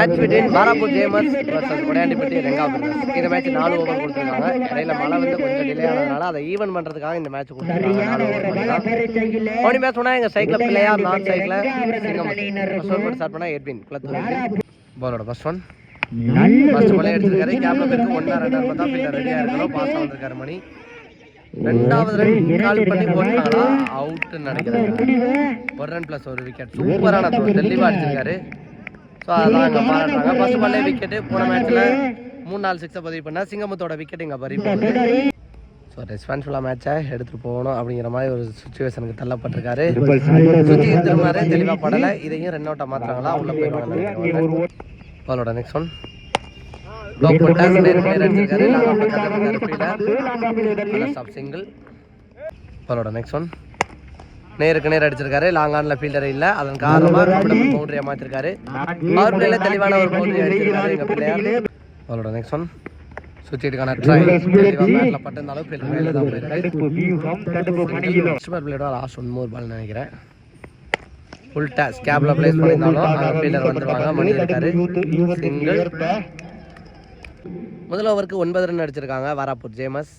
Match between Parappur ஜேமர்ஸ் versus Kodaiyandipatti Renga brothers இந்த match நாலு ஓவர் கொடுத்துருக்காங்க. இடையில மழை வந்து கொஞ்சம் டிலே ஆனதுனால அதை ஈவன் பண்றதுக்காக இந்த மேட்ச் கொடுத்துருக்காங்க. நாலு ஓவர் மேட்ச் சொன்னா எங்க சைக்கிள் பிள்ளையார் நான் சைக்கிள் ஃபர்ஸ்ட் ஓவர் ஸ்டார்ட் பண்ணா எட்வின் குளத்தூர் பாலோட ஃபர்ஸ்ட் ஒன் ஃபர்ஸ்ட் பாலே எடுத்திருக்காரு. கேப்ல பேருக்கு ஒன்னா ரெண்டா பார்த்தா பிள்ளை ரெடியா இருக்கணும். பாஸ் வந்திருக்காரு மணி. ரெண்டாவது ரன் கால் பண்ணி போட்டாங்களா அவுட்னு நினைக்கிறேன். ஒரு ரன் பிளஸ் ஒரு விக்கெட் சூப்பரான throw. தெளிவா அடிச்சிருக்காரு. ஸோ அதான் அங்கே பாராட்டுறாங்க ஃபர்ஸ்ட் பால்லே விக்கெட்டு போன மேட்ச்ல மூணு நாலு சிக்ஸை பதிவு பண்ணா சிங்கமுத்தோட விக்கெட் இங்கே பறி போகுது ஸோ ரெஸ்பான்சிபிளாக மேட்சை எடுத்துகிட்டு போகணும் அப்படிங்கிற மாதிரி ஒரு சுச்சுவேஷனுக்கு தள்ளப்பட்டிருக்காரு. சுற்றி திரும்பினாரு தெளிவாக படலை. இதையும் ரன் அவுட்டாக மாற்றுறாங்களா உள்ள போயிடுவாங்க பாலோட நெக்ஸ்ட் ஒன் ப்ளாக் பண்ணிட்டாரு நேருக்கு நேர் அடிச்சிருக்காரு. லாங் கதவு ஸ்டாப் சிங்கிள் பாலோட நெக்ஸ்ட் ஒன் நேருக்கு நேர் அடிச்சிருக்காரு. லாங் ஆன்ல ஃபீல்டர் இல்ல. அதன் காரணமா பவுண்டரியா மாத்திருக்காரு பவர் பிளேல தெளிவான ஒரு பவுண்டரி அடிச்சிருக்காரு எங்க பிள்ளையார் பாலோட நெக்ஸ்ட் ஒன் சுவிட்சுக்கான ட்ரை தெளிவா பேட்ல பட்டிருந்தாலும் ஃபீல்டர் மேல தான் போயிருக்கு சூப்பர் பிளேயோட லாஸ்ட் ஒன் மோர் பால் நினைக்கிறேன். ஃபுல் டாஸ் கேப்ல பிளேஸ் பண்ணியிருந்தாலும் அங்க ஃபீல்டர் வந்துருவாங்க. மணி இருக்காரு சிங்கிள் முதல் ஓவருக்கு ஒன்பது ரன் அடிச்சிருக்காங்க. வாராப்பூர் ஜேமஸ்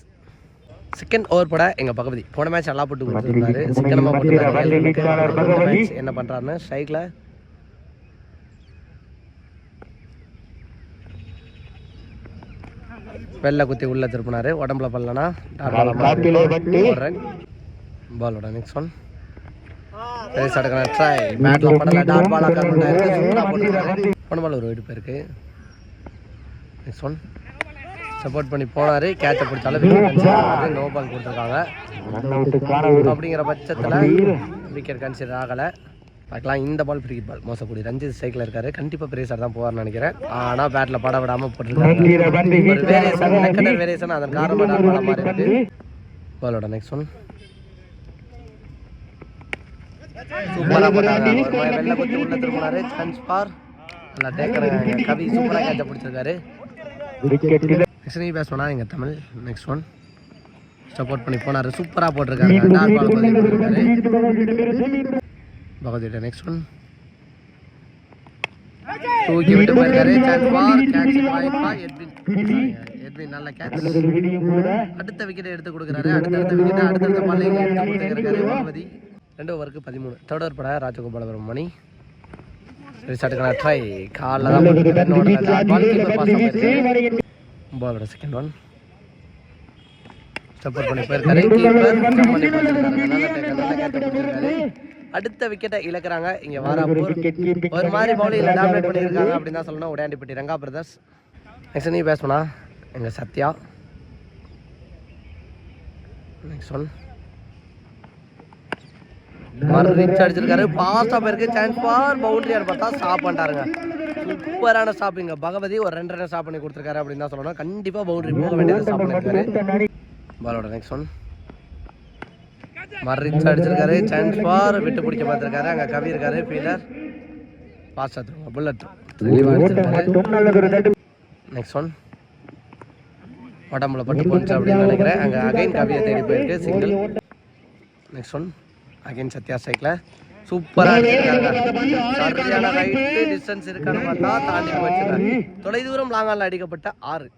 செகண்ட் ஓவர் போட எங்க பகுதி போன மேட்ச் நல்லா போட்டு கொடுத்துருந்தாரு. சிக்கனமா போட்டு என்ன பண்றாருன்னு ஸ்ட்ரைக்ல வெள்ளை குத்தி உள்ள திருப்பினாரு. உடம்புல பல்லனா. பாலோட நெக்ஸ்ட் ஒன் ரேஸ் அடுக்கிற ட்ரை பேட்ல டாட் பால் போன பால் ஒரு வெடிப்பு இருக்கு. நெக்ஸ்ட் ஒன் சப்போர்ட் பண்ணி போனார். கேட்சை பிடிச்சாலும் நோ பால் கொடுத்துருக்காங்க. அப்படிங்கிற பட்சத்தில் விக்கெட் கன்சிடர் ஆகலை. பார்க்கலாம். இந்த பால் ஃப்ரீ பால் மோசக்கூடிய ரஞ்சித் சைக்கிள் இருக்காரு. கண்டிப்பாக பிரேசர் தான் போவார்னு நினைக்கிறேன். ஆனால் பேட்டில் பட விடாமல் போட்டுருக்காங்க வேரியேஷன் அதன் காரணமாக டாட் பாலோட நெக்ஸ்ட் ஒன் சூப்பராக போட்டாங்க. மாதிரி குத்தி உள்ள திரும்பினாரு சான்ஸ் பார். நல்லா டேக்கர் கவி சூப்பராக கேட்ச பிடிச்சிருக்காரு. நெக்ஸ்ட் நீ பேசணும்னா எங்கள் தமிழ். நெக்ஸ்ட் ஒன் சப்போர்ட் பண்ணி போனார். சூப்பராக போட்டிருக்காரு. டாட் பால் பதிவு பண்ணிருக்காரு பகவதியோட நெக்ஸ்ட் ஒன் தூக்கி விட்டு போயிருக்காரு. சான்ஸ் பார் கேட்ச் வாய்ப்பா எட்வின் எட்வின் நல்ல கேட்ச் அடுத்த விக்கெட் எடுத்து கொடுக்குறாரு. அடுத்தடுத்த விக்கெட் அடுத்தடுத்த பால் எடுத்து கொடுத்துருக்காரு பகவதி ரெண்டு ஓவருக்கு பதிமூணு. தேர்ட் ஓவர் பட ராஜகோபாலபுரம் மணி. ரிசார்ட்டுக்கான ட்ரை காலில் தான் பாலோட செகண்ட் ஒன் சப்போர்ட் பண்ணி போயிருக்காரு அடுத்த விக்கெட்டை இழக்கிறாங்க. இங்க வாராப்பூர். ஒரு மாதிரி பவுலிங்ல டாமினேட் பண்ணியிருக்காங்க அப்படின்னு தான் சொல்லணும். உடையாண்டிப்பட்டி ரங்கா பிரதர்ஸ் நெக்ஸ்ட் நீ பேசணும்னா எங்க சத்யா. நெக்ஸ்ட் ஒன் மறு ரீச் அடிச்சிருக்காரு. பாஸ்டா போயிருக்கு. சான்ஸ் ஃபார் பவுண்டரியான்னு பார்த்தா ஸ்டாப் பண்ணிட்டாருங்க. சூப்பரான ஸ்டாப்பிங்க பகவதி ஒரு ரெண்டு ரன் ஸ்டாப் பண்ணி கொடுத்துருக்காரு அப்படின்னு தான் சொல்லணும். கண்டிப்பா பவுண்டரி போக வேண்டியது ஸ்டாப் பண்ணிருக்காரு பாலோட நெக்ஸ்ட் ஒன் ரீச் அடிச்சிருக்காரு. சான்ஸ் ஃபார் விட்டு பிடிக்க பார்த்துருக்காரு. அங்க கவி இருக்காரு ஃபீலர் பாஸ்டா திரும்ப புல்லட் நெக்ஸ்ட் ஒன் உடம்புல பட்டு போச்சு அப்படின்னு நினைக்கிறேன். அங்க அகைன் கவியை தேடி போயிருக்கு. Single next one again Sathya ஸ்ட்ரைக்ல சூப்பரா சரியான டிஸ்டன்ஸ் தாண்டி போச்சிருக்காரு தொலைதூரம் லாங்கால அடிக்கப்பட்ட ஆறு.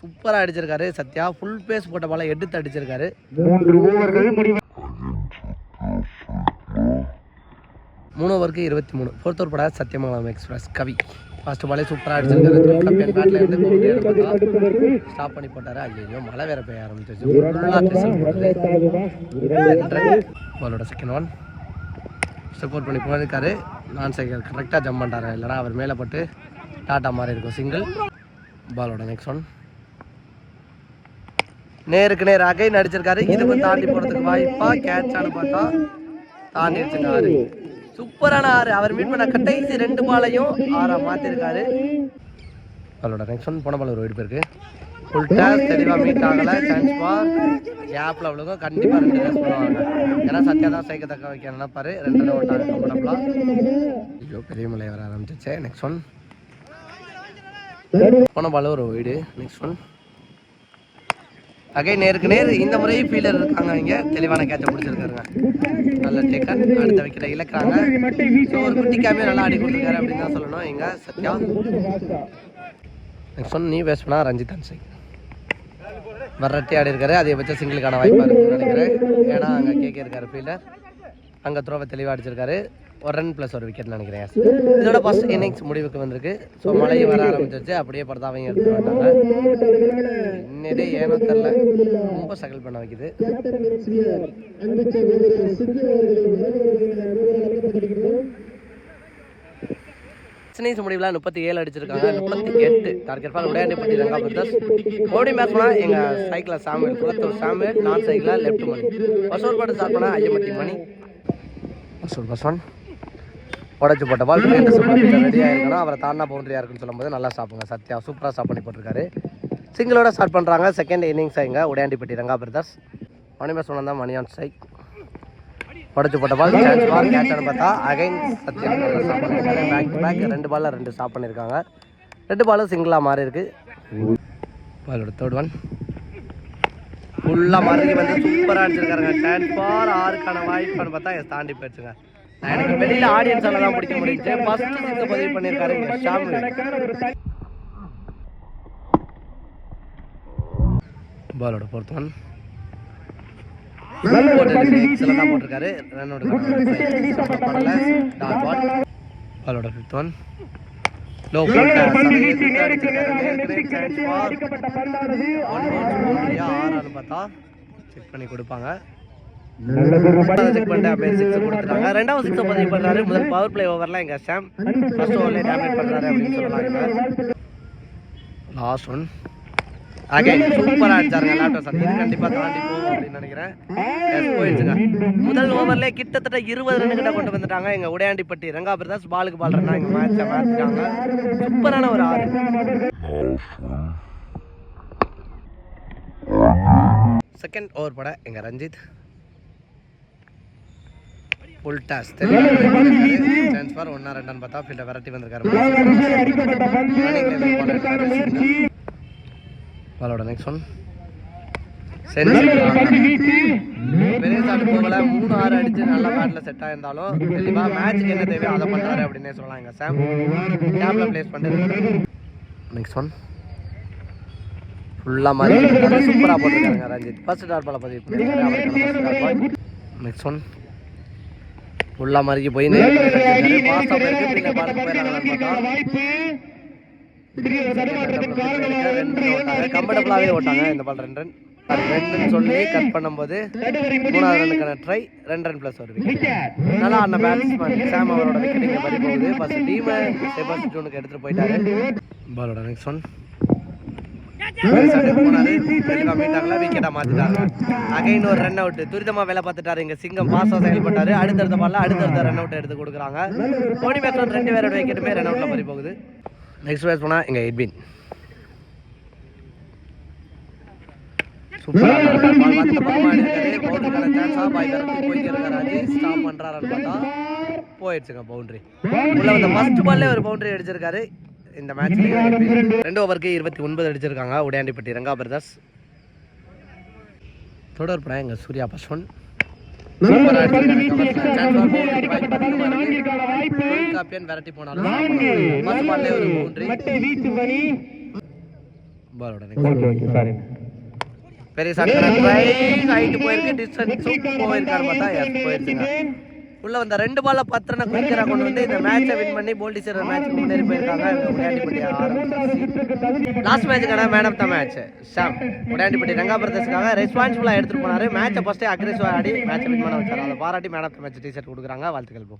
சூப்பரா அடிச்சிருக்காரு சத்யா. ஃபுல் பேஸ் போட்ட பால எடுத்து அடிச்சிருக்காரு. மூணு ஓவருக்கு இருபத்தி மூணு. ஃபோர்த் ஓவர் பட சத்யமங்கலம் எக்ஸ்பிரஸ் கவி. ஃபர்ஸ்ட் பாலே சூப்பராக அடிச்சிருக்காரு. பேட்ல இருந்து ஸ்டாப் பண்ணி போட்டாரு. ஐயோ மழை வேற பெய்ய ஆரம்பிச்சிருச்சு. பாலோட செகண்ட் ஒன் சப்போர்ட் பண்ணி போயிருக்காரு நான் சைக்கிள் கரெக்டாக ஜம்ப் பண்ணிட்டாரு. இல்லைனா அவர் மேலே பட்டு டாட்டா மாதிரி இருக்கும். சிங்கிள் பாலோட நெக்ஸ்ட் ஒன் நேருக்கு நேர் அகை நடிச்சிருக்காரு. இதுவும் தாண்டி போறதுக்கு வாய்ப்பா கேட்ச் ஆனு பார்த்தா தாண்டி அடிச்சிருக்காரு சூப்பரான ஆறு. அவர் மீட் பண்ண கட்டைசி ரெண்டு பாலையும் ஆறா மாத்திருக்காரு. பாலோட நெக்ஸ்ட் ஒன் போன பால் ஒரு வீடு இருக்கு ஃபுல் தெளிவாக தெளிவா மீட் ஆகலை. சான்ஸ் பார் கேப்பில் அவ்வளோக்கும் கண்டிப்பா ரெண்டு ரேஸ் பண்ணுவாங்க ஏன்னா சத்யா தான் சைக்க தக்க வைக்க நினைப்பாரு. ரெண்டு ரன் ஓட்டாங்க கம்ஃபர்டபுளாக ஐயோ பெரிய மலை வர ஆரம்பிச்சிச்சு நெக்ஸ்ட் ஒன் போன பால் ஒரு வீடு. நெக்ஸ்ட் ஒன் அகை நேருக்கு நேர் இந்த முறையும் ஃபீல்டர் இருக்காங்க இங்க. தெளிவான கேட்ச பிடிச்சிருக்காருங்க நல்ல டேக்கர் அடுத்த விக்கெட்டை இழக்கிறாங்க. ஸோ ஒரு குட்டி கேமே நல்லா ஆடி கொடுத்துருக்காரு அப்படின்னு தான் சொல்லணும். இங்க சத்யா. நெக்ஸ்ட் ஒன் நீ பேசுனா பண்ணா ரஞ்சித் அன்சை வரட்டி ஆடி இருக்காரு. பட்சம் சிங்கிளுக்கான வாய்ப்பாக இருக்குன்னு நினைக்கிறேன். ஏன்னா அங்கே கேட்க இருக்காரு ஃபீல்டர் அங்கே த்ரோவை தெளிவாக அடிச்சிருக்காரு. ஒரு ரன் ப்ளஸ் ஒரு விக்கெட் நினைக்கிறேன். இதோட ஃபர்ஸ்ட் இன்னிங்ஸ் முடிவுக்கு வந்திருக்கு. ஸோ மழையும் வர ஆரம்பிச்சிருச்சு. அப்படியே பரதாவையும் எடுத்து வந்தாங்க இன்னிடே ஏனோ தெரில ரொம்ப சகல் பண்ண வைக்குது. இன்னிங்ஸ் முடிவில் முப்பத்தி ஏழு அடிச்சிருக்காங்க? முப்பத்தி எட்டு. Target fall Udaiyandipatti Ranga brothers ஓடி பண்ணால் எங்கள் சைக்கிளில் சாமுவேல் குளத்தூர் சாமுவேல் நான் சைக்கிளில் லெஃப்ட் மணி. வசூல் பாட்டு ஸ்டார்ட் பண்ணால் ஐயம்பட்டி மணி. வசூல் பஸ் ஒன் உடச்சு போட்ட பால் ரெடியாக இருக்கணும் அவரை தாண்டா பவுண்டரியாக இருக்குன்னு சொல்லும்போது நல்லா சாப்பிடுங்க. சத்யா சூப்பராக ஸ்டாப் பண்ணி போட்டிருக்காரு. சிங்கிளோட ஸ்டார்ட் பண்ணுறாங்க செகண்ட் இன்னிங்ஸ் இங்கே உடையாண்டிப்பட்டி ரங்கா பிரதர்ஸ் மணி ஒன்று தான் மணி ஆன் ஸ்ட்ரைக் உடச்சு போட்ட பால் சான்ஸ் பால் கேட்ச்னு பார்த்தா again Sathyam back to back ரெண்டு பாலில் ரெண்டு ஸ்டாப் பண்ணியிருக்காங்க. ரெண்டு பாலும் சிங்கிளாக மாறி இருக்கு. பாலோட தேர்ட் ஒன் ஃபுல்லாக மாறி வந்து சூப்பராக அடிச்சிருக்காருங்க. சான்ஸ் பால் ஆறுக்கான வாய்ப்புன்னு பார்த்தா எஸ் தாண்டி போயிடுச்சுங்க. நான் எனக்கு வெளியில் ஆடியன்ஸால தான் பிடிக்க முடிஞ்சுச்சு ஃபர்ஸ்ட் சிக்ஸ் பதிவு பண்ணியிருக்காரு இங்க ஷாமு. பாலோட பொறுத்தவன் போட்டிருக்காரு ரன்னோட பாலோட ஃபிஃப்த் ஒன் லோ ஆறான்னு பார்த்தா செக் பண்ணி கொடுப்பாங்க. செக் பண்ணிட்டு அப்படியே சிக்ஸ் கொடுத்துட்டாங்க. ரெண்டாவது சிக்ஸ் பதிவு பண்றாரு முதல் பவர் பிளே ஓவர்ல எங்க சாம் ஃபர்ஸ்ட் ஓவர்ல டேமேஜ் பண்றாரு அப்படின்னு சொல்லலாம் லாஸ்ட் ஒன் அகைன் சூப்பரா அடிச்சாருங்க லேப்டாப் சார் இது கண்டிப்பா தாண்டி போகும் அப்படின்னு நினைக்கிறேன். முதல் ஓவர்ல கிட்டத்தட்ட இருபது ரன் கிட்ட கொண்டு வந்துட்டாங்க. எங்க உடையாண்டிப்பட்டி ரங்கா பிரதர்ஸ் பாலுக்கு பால் ரன்னா எங்க மேட்சை மாத்திட்டாங்க. சூப்பரான ஒரு ஆறு செகண்ட் ஓவர் பட எங்க Ranjith. Full toss chance for ஒன்னா ரெண்டான்னு பார்த்தா ஃபீல்டை விரட்டி வந்திருக்காரு. பாலோட நெக்ஸ்ட் ஒன் பெரிய போகல மூணு ஆறு அடிச்சு நல்ல பேட்ல செட் ஆயிருந்தாலும் தெளிவா மேட்ச்க்கு என்ன தேவையோ அதை பண்றாரு அப்படின்னே சொல்லலாம் எங்க சாம் கேப்ல பிளேஸ் நெக்ஸ்ட் ஒன் ஃபுல்லா மாதிரி சூப்பரா போட்டுருக்காங்க ரஞ்சித் ஃபர்ஸ்ட் டாட் பால பதிவு பண்ணிருக்காரு நெக்ஸ்ட் ஒன் ஃபுல்லா மறுக்கி போய் கம்ஃபர்டபுளாகவே ஓட்டாங்க இந்த பால் ரெண்டு ரன் ரெண்டுன்னு சொல்லி கட் பண்ணும்போது மூணாவது ரன்னுக்கான ட்ரை ரெண்டு ரன் ப்ளஸ் ஒரு விக்கெட் நல்லா பேட்ஸ்மேன் சாம் அவரோட விக்கெட் இங்கே போகுது. ஃபர்ஸ்ட் டீமை ஜூனுக்கு எடுத்துட்டு போயிட்டாரு. பாலோட நெக்ஸ்ட் ஒன் ஒரு அவுட் துரிதமா வேலை பார்த்துட்டாரு இங்க சிங்கம். பாசா செயல்பட்டாரு. அடுத்தடுத்த பால்ல அடுத்தடுத்த ரன் அவுட் எடுத்து கொடுக்குறாங்க. ரெண்டு பேரோட விக்கெட்டுமே ரன் அவுட்ல மாறி போகுது. நெக்ஸ்ட் பேஸ் போனா எங்கள் எட்வின் போயிடுச்சுங்க பவுண்டரி உள்ள வந்த ஃபர்ஸ்ட் பால்லே ஒரு பவுண்டரி அடிச்சிருக்காரு. இந்த மேட்ச்ல ரெண்டு ஓவருக்கு இருபத்தி ஒன்பது அடிச்சிருக்காங்க. உடையாண்டிப்பட்டி ரங்கா பிரதர்ஸ் தொடர் படம் எங்க சூர்யா பஸ்வன் விரட்டி போனாலும் first பெரிய ஷாட் ஹைட் போயிருக்கு டிஸ்டன்ஸ் போயிருக்காரு பார்த்தா yes, போயிருச்சுங்க. உள்ள வந்த ரெண்டு பால்ல பத்து ரன் குயிக்கரா கொண்டு வந்து இந்த மேட்சை வின் பண்ணி போல்டி சேர் மேட்ச் முன்னேறி போயிருக்காங்க. Udaiyandipatti last மேட்சுக்கான man of the match Sham Udaiyandipatti Ranga பிரதர்ஸ்க்காக ரெஸ்பான்சிபிளா எடுத்துட்டு போனாரு. மேட்சை ஃபர்ஸ்டே அக்ரெசிவா ஆடி மேட்சை வின் பண்ண வச்சாரு. அதை பாராட்டி man of the match T shirt கொடுக்குறாங்க. வாழ்த்துக்கள் போ